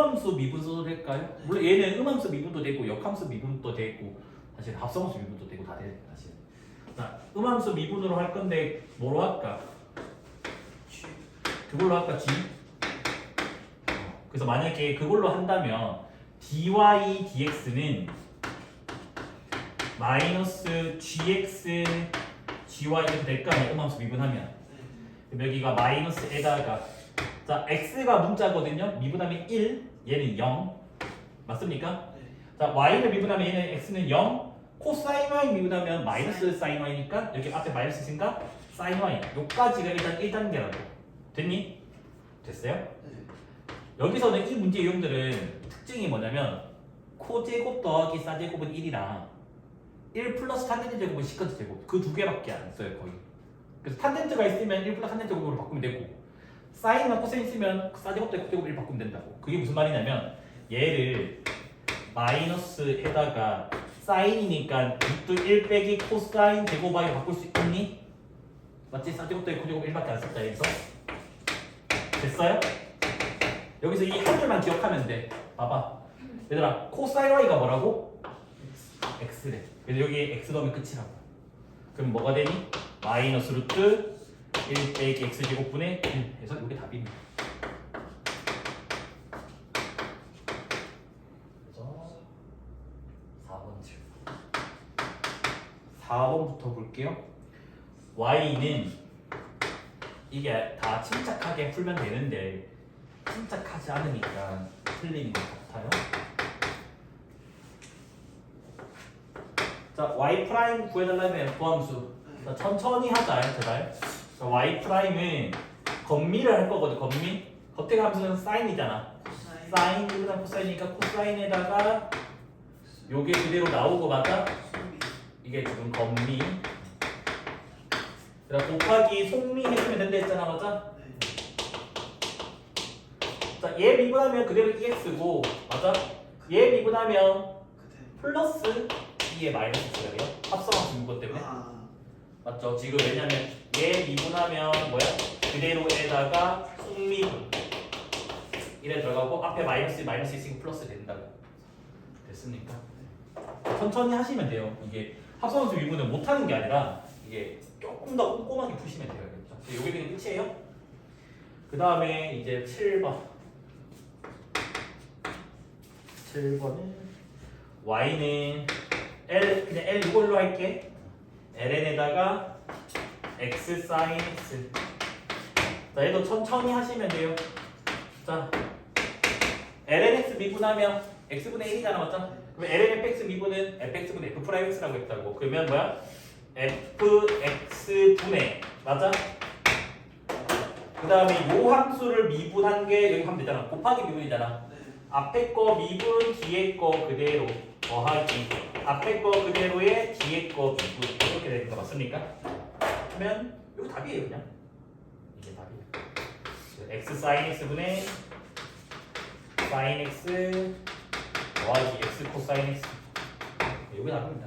음함수 미분 써도 될까요? 물론 얘는 음함수 미분도 되고 역함수 미분도 되고 사실 합성함수 미분도 되고 다 돼요 사실. 자, 음함수 미분으로 할 건데 뭐로 할까? 그걸로 할까 G? 어, 그래서 만약에 그걸로 한다면 dy dx는 마이너스 gx gy 이렇게 될까? 음함수 미분하면 여기가 마이너스 에다가 자 x가 문자거든요. 미분하면 1 얘는 0 맞습니까? 자 y를 미분하면 얘는 x는 0 코사인 y 미분하면 마이너스 사인. y니까 여기 앞에 마이너스 있으니까 사인 y 요까지가 일단 1단계라고. 됐니? 됐어요? 여기서는 이 문제 유형들은 특징이 뭐냐면 코제곱 더하기 사제곱은 1이랑 1 플러스 탄젠트 제곱은 시컨트 제곱. 그 두 개밖에 안 써요 거의. 그래서 탄젠트가 있으면 1 플러스 탄젠트 제곱으로 바꾸면 되고 사인이나 코사인 있으면 사제곱 대 코제곱 1 바꾸면 된다고 그게 무슨 말이냐면 얘를 마이너스에다가 사인이니까 6도 1 빼기 코사인 제곱하게 바꿀 수 있니? 맞지? 사제곱 대 코제곱 1밖에 안 썼다 여기서 됐어요? 여기서 이 한 줄만 기억하면 돼 봐봐 얘들아 코사인 y가 뭐라고? x래 그래서 여기 x 넣으면 끝이라고 그럼 뭐가 되니? 마이너스 루트 1 빼기 x 제곱분의 1 해서 이게 답입니다. 그래서 4번 질문 4번부터 볼게요. y는 이게 다 침착하게 풀면 되는데 침착하지 않으니까 틀리는 것 같아요. 자 y 프라임 구해달라면 구함수. 자, 천천히 하자 제발 자, y 프라임은 건미를 할 거거든 건미. 겉에 함수는 사인이잖아. 사인. 1보다 코사인이니까 코사인에다가 요게 그대로 나오고 맞아? 이게 지금 건미. 그다음 곱하기 속미 해주면 된다 했잖아 맞아? 자, 얘 미분하면 그대로 EX고 맞아? 얘 미분하면 플러스 2의 마이너스 제곱이요? 합성함수 이것 때문에 맞죠? 지금 왜냐면 얘 미분하면 뭐야? 그대로에다가 속미분 이래 들어가고 앞에 마이너스 마이너스 있으니까 플러스 된다고 됐습니까? 천천히 하시면 돼요 이게 합성함수 미분은 못하는 게 아니라 이게 조금 더 꼼꼼하게 푸시면 돼요 알겠죠? 이게 그냥 끝이에요 그 다음에 이제 7번 7번은 y는 l 그냥 l 이걸로 할게 ln에다가 x sin x 자 얘도 천천히 하시면 돼요 자 lnx 미분하면 x분의 1이잖아 맞죠? 그럼 lnfx 미분은 fx분의 f 프라임 x라고 했다고 그러면 뭐야? fx분의 맞아? 그 다음에 요 함수를 미분한 게 여기 하면 되잖아 곱하기 미분이잖아 앞에 거 미분 뒤에 거 그대로 더하기 앞에 거 그대로의 뒤에 거 미분. 이렇게 되는 거 맞습니까? 하면 이거 답이에요 그냥. 이게 답이에요. x sin x분의 sin x 더하기 x 코사인 x 이게 답입니다